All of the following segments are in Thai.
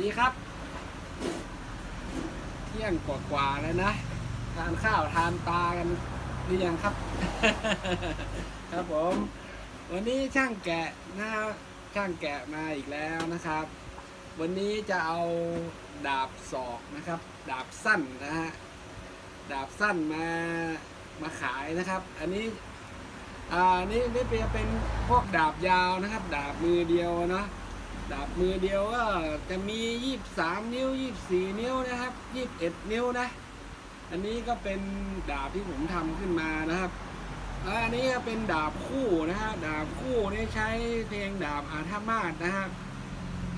ดีครับ เที่ยงกว่าๆแล้วนะ ทานข้าวทานปลากันหรือยังครับ ครับผม วันนี้ช่างแกะนะช่างแกะมาอีกแล้วนะครับ วันนี้จะเอาดาบศอกนะครับ ดาบสั้นนะฮะดาบสั้นมามาขายนะครับ อันนี้อ่านี่นี่เป็นเป็นพวกดาบยาวนะครับ ดาบมือเดียวนะ ดาบมือเดียวก็จะมียี่สามนิ้วยี่สี่นิ้วนะครับยี่เอ็ดนิ้วนะ อันนี้ก็เป็นดาบที่ผมทำขึ้นมานะครับอันนี้ก็เป็นดาบคู่นะฮะดาบคู่นี่ใช้เพลงดาบอาธมาศนะครับ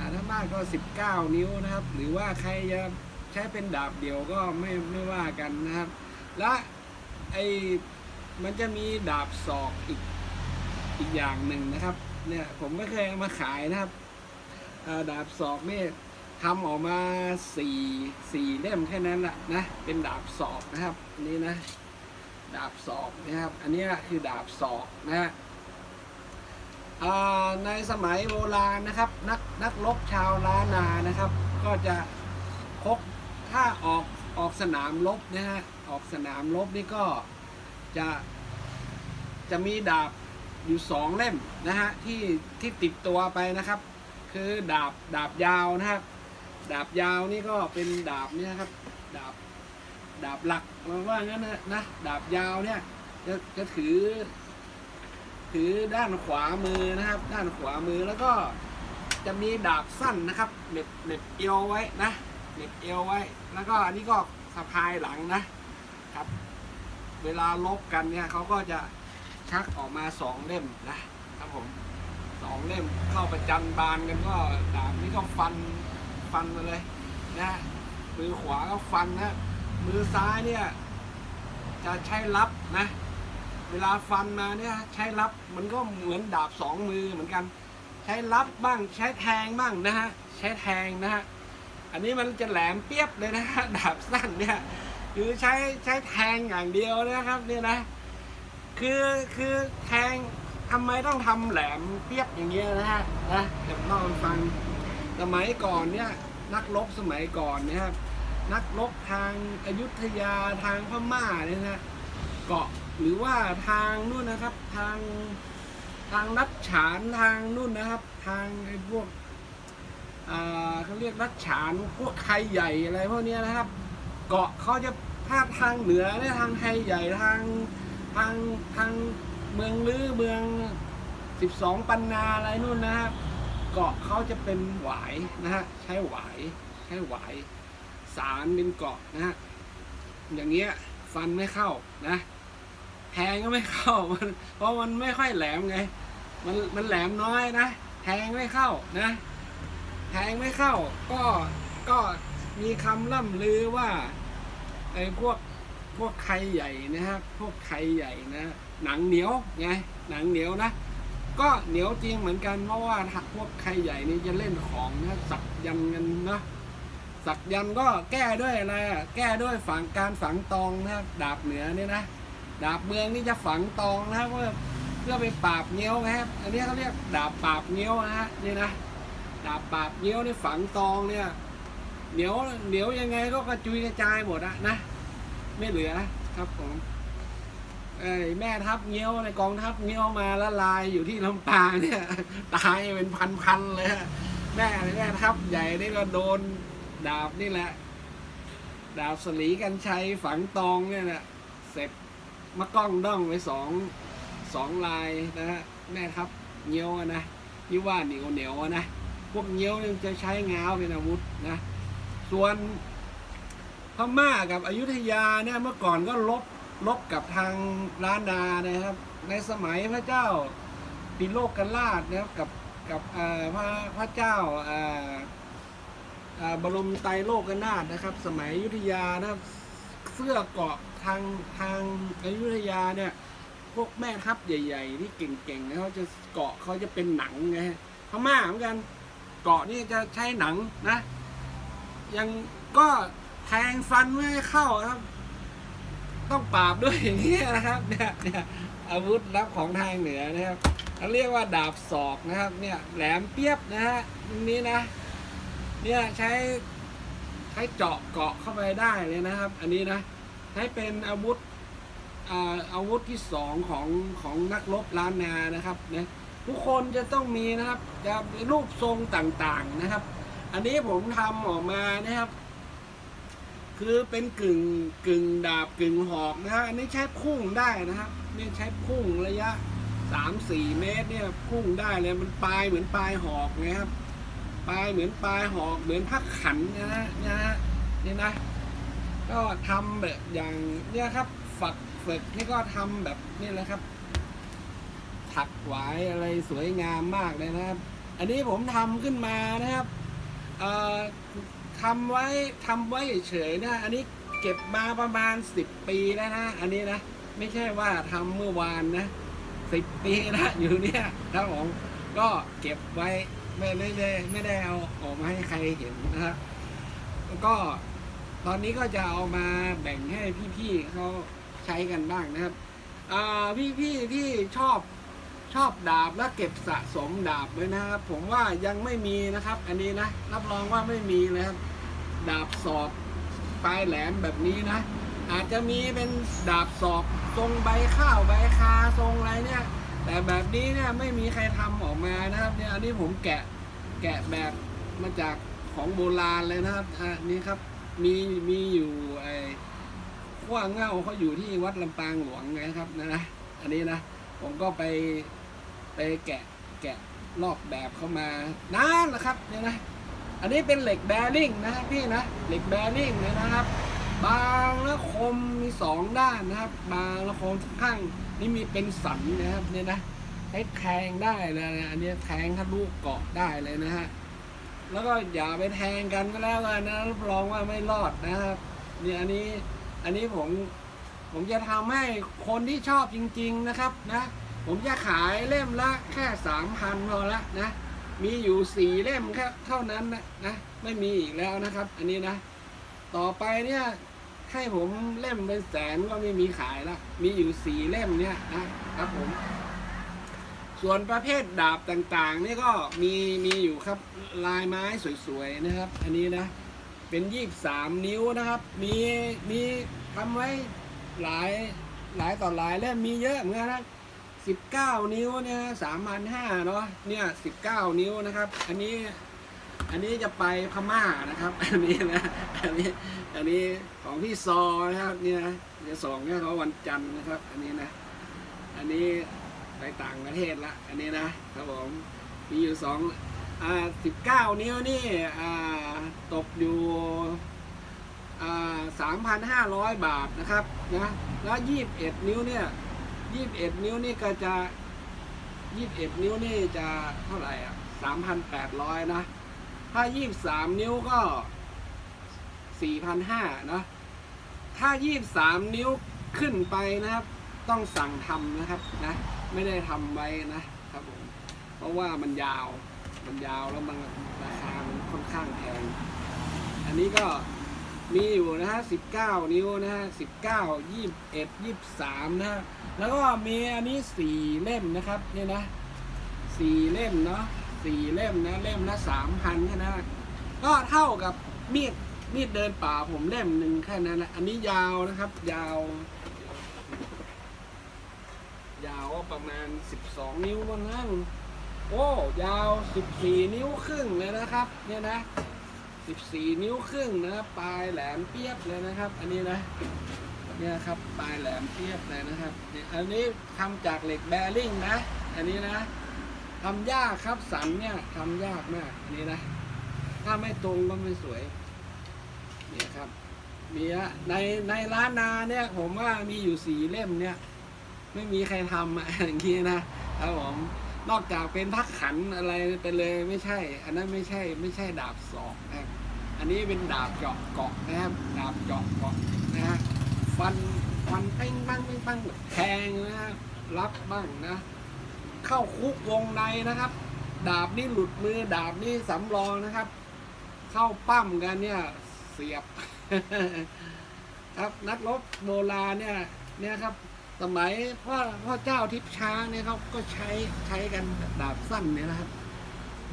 อาธมาศก็สิบเก้านิ้วนะครับ หรือว่าใครจะใช้เป็นดาบเดียวก็ไม่ไม่ว่ากันนะครับ และไอมันจะมีดาบศอกอีกอีกอย่างหนึ่งนะครับ เนี่ยผมไม่เคยเอามาขายนะครับ ดาบศอกนี่ทำออกมาสี่สี่เล่มแค่นั้นแหละนะเป็นดาบศอกนะครับอันนี้นะดาบศอกนะครับ อันนี้คือดาบศอกนะฮะในสมัยโบราณนะครับ นักนักรบชาวล้านนานะครับ ก็จะพกถ้าออกออกสนามรบนะฮะออกสนามรบนี่ก็จะจะมีดาบอยู่สองเล่มนะฮะที่ที่ติดตัวไปนะครับ คือดาบดาบยาวนะครับ ดาบยาวนี่ก็เป็นดาบเนี่ยครับ ดาบดาบหลักเราว่างั้นนะนะดาบยาวเนี่ยจะจะถือ ถือด้านขวามือนะครับ ด้านขวามือแล้วก็จะมีดาบสั้นนะครับเหน็บเหน็บเอวไว้นะเหน็บเอวไว้ แล้วก็อันนี้ก็สะพายหลังนะครับ เวลาลบกันเนี่ยเขาก็จะชักออกมาสองเล่มนะครับผม สองเล่มเข้าประจันบานกันก็ดาบนี้ก็ฟันฟันมาเลยนะมือขวาก็ฟันนะมือซ้ายเนี่ยจะใช้รับนะ เวลาฟันมาเนี่ยใช้รับมันก็เหมือนดาบสองมือเหมือนกัน ใช้รับบ้างใช้แทงบ้างนะฮะใช้แทงนะฮะอันนี้มันจะแหลมเปียบเลยนะฮะดาบสั้นเนี่ยคือใช้ใช้แทงอย่างเดียวนะครับเนี่ยนะ คือคือแทง ทำไมต้องทำแหลมเปียบอย่างเงี้ยนะฮะนะเดี๋ยวเล่าให้ฟังสมัยก่อนเนี่ยนักรบสมัยก่อนเนี่ยครับนักรบทางอยุธยาทางพม่าเนี่ยนะเกาะหรือว่าทางนู่นนะครับ ทางทางรัดฉานทางนู่นนะครับ ทางไอ้พวกอ่าเขาเรียกรัดฉานพวกไทยใหญ่อะไรพวกเนี้ยนะครับ เกาะเขาจะภาคทางเหนือเนี่ยทางไทยใหญ่ทางทางทาง เมืองลือเมืองสิบสองปันนาอะไรนู่นนะครับเกาะเขาจะเป็นหวายนะฮะใช้หวายใช้หวายสารเป็นเกาะนะฮะอย่างเงี้ยฟันไม่เข้านะแทงก็ไม่เข้ามันเพราะมันไม่ค่อยแหลมไง มันมันแหลมน้อยนะแทงไม่เข้านะแทงไม่เข้าก็ก็มีคำล่ำลือว่าไอ้พวก พวกไข่ใหญ่นะครับพวกไข่ใหญ่นะ หนังเหนียวไงหนังเหนียวนะ ก็เหนียวจริงเหมือนกันเพราะว่าพวกไข่ใหญ่นี่จะเล่นของนะสักยันกันนะสักยันก็แก้ด้วยอะไรอะแก้ด้วยฝังการฝังตองนะดาบเหนือเนี่ยนะดาบเมืองนี่จะฝังตองนะเพื่อเพื่อไปปราบเงี้ยวนะครับ อันนี้เขาเรียกดาบปราบเงี้ยวนะฮะนี่นะดาบปราบเงี้ยวนี่ฝังตองเนี่ยเหนียวเหนียวยังไงก็กระจุยกระจายหมดอะนะ ไม่เหลือครับผมเอ้แม่ทัพเงี้ยวในกองทัพเงี้ยวมาละลายอยู่ที่ลำปางเนี่ยตายเป็นพันๆเลยแม่แม่ทัพใหญ่นี่ก็โดนดาบนี่แหละ ดาบสลีกันชัยฝังตองเนี่ยนะเสร็จมะก้องด้องไปสองสองลายนะฮะแม่ทัพเงี้ยวอะนะที่ว่าเหนียวเหนียวนะพวกเงี้ยวนี่จะใช้ง้าวเป็นอาวุธนะ ส่วน พม่ากับอยุธยาเนี่ยเมื่อก่อนก็ลบลบกับทางล้านนานะครับ ในสมัยพระเจ้าปิโลกกันราชนะครับกับกับพระพระเจ้าบรมไตรโลกนาถนะครับ สมัยอยุธยานะครับเสื้อเกาะทางทางอยุธยาเนี่ยพวกแม่ทัพใหญ่ ๆ ที่เก่งๆเขาจะเกาะเขาจะเป็นหนังไงพม่าเหมือนกันเกาะนี่จะใช้หนังนะยังก็ แทงฟันไม่ให้เข้าครับ ต้องปราบด้วยอย่างนี้นะครับเนี่ยเนี่ยอาวุธลับของทางเหนือนะครับเขาเรียกว่าดาบศอกนะครับ เนี่ยแหลมเปียบนะฮะตรงนี้นะ เนี่ยใช้ใช้เจาะเกาะเข้าไปได้เลยนะครับ อันนี้นะใช้เป็นอาวุธอ่าอาวุธที่สองของของนักรบล้านนานะครับนะทุกคนจะต้องมีนะครับ จะรูปทรงต่างๆนะครับ อันนี้ผมทำออกมานะครับ คือเป็นกึ่งกึ่งดาบกึ่งหอกนะครับอันนี้ใช้พุ่งได้นะครับนี่ใช้พุ่งระยะสามสี่เมตรเนี่ยพุ่งได้เลยมันปลายเหมือนปลายหอกนะครับปลายเหมือนปลายหอกเหมือนพักขันนะฮะนะฮะนี่นะ ก็ทำแบบอย่างเนี่ยครับฝักเฝึกนี่ก็ทำแบบนี่แหละครับ ถักหวายอะไรสวยงามมากเลยนะครับ อันนี้ผมทำขึ้นมานะครับเอ่อ ทำไว้ทำไว้เฉยๆนะ อันนี้เก็บมาประมาณสิบปีแล้วนะ อันนี้นะ ไม่ใช่ว่าทำเมื่อวานนะสิบปีนะอยู่เนี่ยครับผมก็เก็บไว้ไม่ได้ไม่ได้ไม่ได้เอาออกมาให้ใครเห็นนะครับก็ตอนนี้ก็จะเอามาแบ่งให้พี่ๆเขาใช้กันบ้างนะครับอ่าพี่ๆที่ชอบ ชอบดาบและเก็บสะสมดาบไว้นะครับ ผมว่ายังไม่มีนะครับ อันนี้นะรับรองว่าไม่มีเลยครับดาบศอกปลายแหลมแบบนี้นะ อาจจะมีเป็นดาบศอกทรงใบข้าวใบคาทรงอะไรเนี่ย แต่แบบนี้เนี่ยไม่มีใครทำออกมานะครับเนี่ยอันนี้ผมแกะแกะแบบมาจากของโบราณเลยนะครับอันนี้ครับมีมีอยู่ไอ้ขั้วเง่าเขาอยู่ที่วัดลำปางหลวงนะครับนะนะอันนี้นะผมก็ไป ไปแกะแกะลอกแบบเข้ามานานแล้วครับเนี่ยนะ อันนี้เป็นเหล็กแบริ่งนะพี่นะเหล็กแบริ่งเลยนะครับ บางและคมมีสองด้านนะครับ บางและคมข้างนี่มีเป็นสันนะครับเนี่ยนะใช้แทงได้เลยนะอันนี้แทงทะลุเกาะได้เลยนะฮะแล้วก็อย่าไปแทงกันก็แล้วกันนะรับรองว่าไม่รอดนะครับเนี่ยอันนี้อันนี้ผมผมจะทำให้คนที่ชอบจริง ๆนะครับนะ ผมจะขายเล่มละแค่สามพันพอละนะ มีอยู่สี่เล่มแค่เท่านั้นนะนะ ไม่มีอีกแล้วนะครับ อันนี้นะ ต่อไปเนี่ยให้ผมเล่มเป็นแสนก็ไม่มีขายละ มีอยู่สี่เล่มเนี่ยนะครับผม ส่วนประเภทดาบต่างๆ นี่ก็มีมีอยู่ครับลายไม้สวยๆนะครับ อันนี้นะ เป็นยี่บสามนิ้วนะครับ มีมีทำไว้หลายหลายต่อหลายเล่มมีเยอะเหมือนกันนะ สิบเก้านิ้วเนี่ยสามพันห้าเนาะเนี่ยสิบเก้านิ้วนะครับ อันนี้อันนี้จะไปพม่านะครับ อันนี้นะอันนี้อันนี้ของพี่ซอนะครับเนี่ยจะส่งให้เขาวันจันทร์นะครับ อันนี้นะ อันนี้ไปต่างประเทศละ อันนี้นะครับผมมีอยู่สองอ่าสิบเก้านิ้วนี่อ่าตกอยู่อ่าสามพันห้าร้อยบาทนะครับนะแล้วยี่บเอ็ดนิ้วเนี่ย ยี่สิบเอ็ดนิ้วนี่ก็จะยี่สิบเอ็ดนิ้วนี่จะเท่าไหร่อะสามพันแปดร้อยนะ ถ้ายี่สิบสามนิ้วก็สี่พันห้านะ ถ้ายี่สิบสามนิ้วขึ้นไปนะครับ ต้องสั่งทำนะครับนะ ไม่ได้ทำไว้นะครับผม เพราะว่ามันยาว มันยาวแล้วมันราคามันค่อนข้างแพง อันนี้ก็มีอยู่นะฮะสิบเก้านิ้วนะฮะสิบเก้ายี่สิบเอ็ดยี่สิบสามนะฮะ แล้วก็มีอันนี้สี่เล่มนะครับนี่นะสี่เล่มเนาะสี่เล่มนะเล่มละสามพันแค่นั้นนะก็เท่ากับมีดมีดเดินป่าผมเล่มหนึ่งแค่นั้นนะอันนี้ยาวนะครับ ยาว ยาวประมาณสิบสองนิ้วมั้งนะโอ้ยาว14นิ้วครึ่งเลยนะครับ เนี่ยนะ14นิ้วครึ่งนะปลายแหลมเปียบเลยนะครับ อันนี้นะ เนี่ยครับปลายแหลมเปียบเลยนะครับเนี่ยอันนี้ทำจากเหล็กแบริ่งนะ อันนี้นะทำยากครับสันเนี่ยทำยากมากอันนี้นะ ถ้าไม่ตรงก็ไม่สวยเนี่ยครับมีอะในในร้านนาเนี่ย ผมว่ามีอยู่สี่เล่มเนี่ย ไม่มีใครทำอะอย่างนี้นะครับผมนอกจากเป็นพักขันอะไรไปเลยไม่ใช่ อันนั้นไม่ใช่ไม่ใช่ดาบศอกนะครับอันนี้เป็นดาบเจาะเกาะนะครับ ดาบเจาะเกาะนะฮะ ฟันฟันเป้งบ้างเป้งบ้างแทงนะรับบ้างนะ เข้าคุกวงในนะครับ ดาบนี่หลุดมือ ดาบนี่สำรองนะครับ เข้าปั้มกันเนี่ยเสียบ ครับนักรบโบราณเนี่ย เนี่ยครับ สมัยพ่อพ่อเจ้าทิพย์ช้างเนี่ยเขาก็ใช้ใช้กันดาบสั้นเนี่ยนะครับ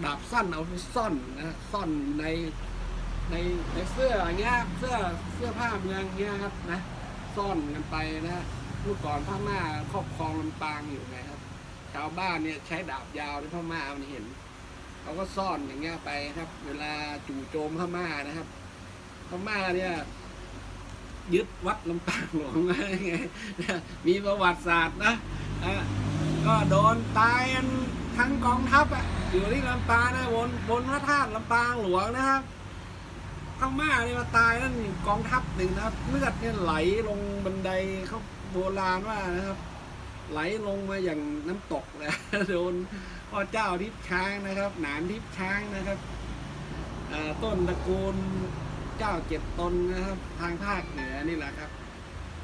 ดาบสั้นเอาไปซ่อนนะซ่อนในในในเสื้ออย่างเงี้ยเสื้อเสื้อผ้าเมืองเงี้ยครับนะ ซ่อนกันไปนะเมื่อก่อนพม่าครอบครองลำปางอยู่ไงครับ ชาวบ้านเนี่ยใช้ดาบยาวที่พม่ามันเห็นเขาก็ซ่อนอย่างเงี้ยไปครับ เวลาจู่โจมพม่านะครับพม่าเนี่ยยึดวัดลำปางหลวงไงมีประวัติศาสตร์นะก็โดนตายกันทั้งกองทัพอะอยู่ที่ลำปางนะบนบนพระธาตุลำปางหลวงนะครับ พม่าเนี่ยมาตายนั่นกองทัพหนึ่งนะครับเลือดเนี่ยไหลลงบันไดเขาโบราณว่านะครับ ไหลลงมาอย่างน้ำตกเลยโดนพ่อเจ้าทิพย์ช้างนะครับ หนานทิพย์ช้างนะครับต้นตระกูลเจ้าเจ็ดตนนะครับ ทางภาคเหนือนี่แหละครับ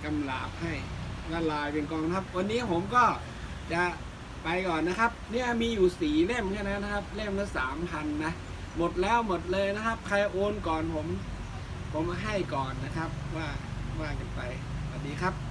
กำลาบให้ละลายเป็นกองทัพวันนี้ผมก็จะไปก่อนนะครับ เนี่ยมีอยู่สี่เล่มแค่นั้นนะครับ เล่มละสามพันนะ หมดแล้วหมดเลยนะครับ ใครโอนก่อนผม ผมให้ก่อนนะครับ ว่าว่ากันไปสวัสดีครับ